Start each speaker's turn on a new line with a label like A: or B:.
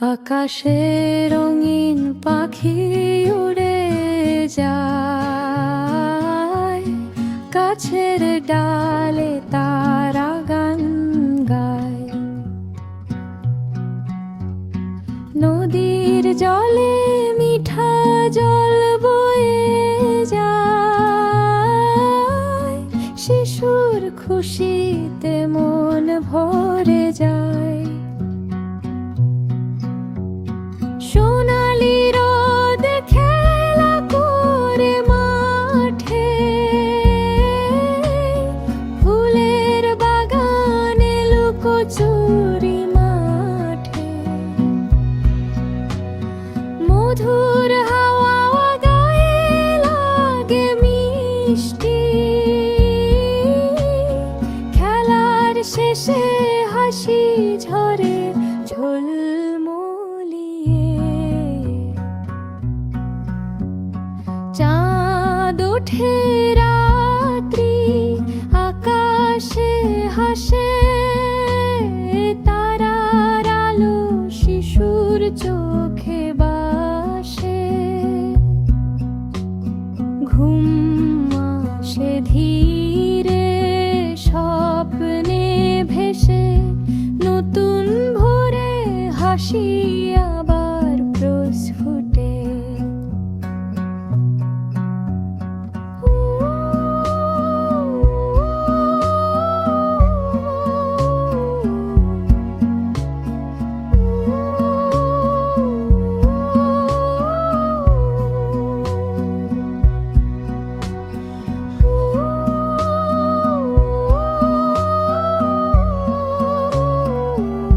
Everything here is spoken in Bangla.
A: আকাশে রঙিন পাখি উড়ে যায়। গাছের ডালে তারা গান গায়। নদীর জলে মিঠা জল বয়ে যায়। শিশুর খুশিতে মন ভরে কচুরি মাঠে। মধুর হাওয়া খেলার শেষে হাসি ঝরে চাঁদ রাত্রি আকাশে হাসে সে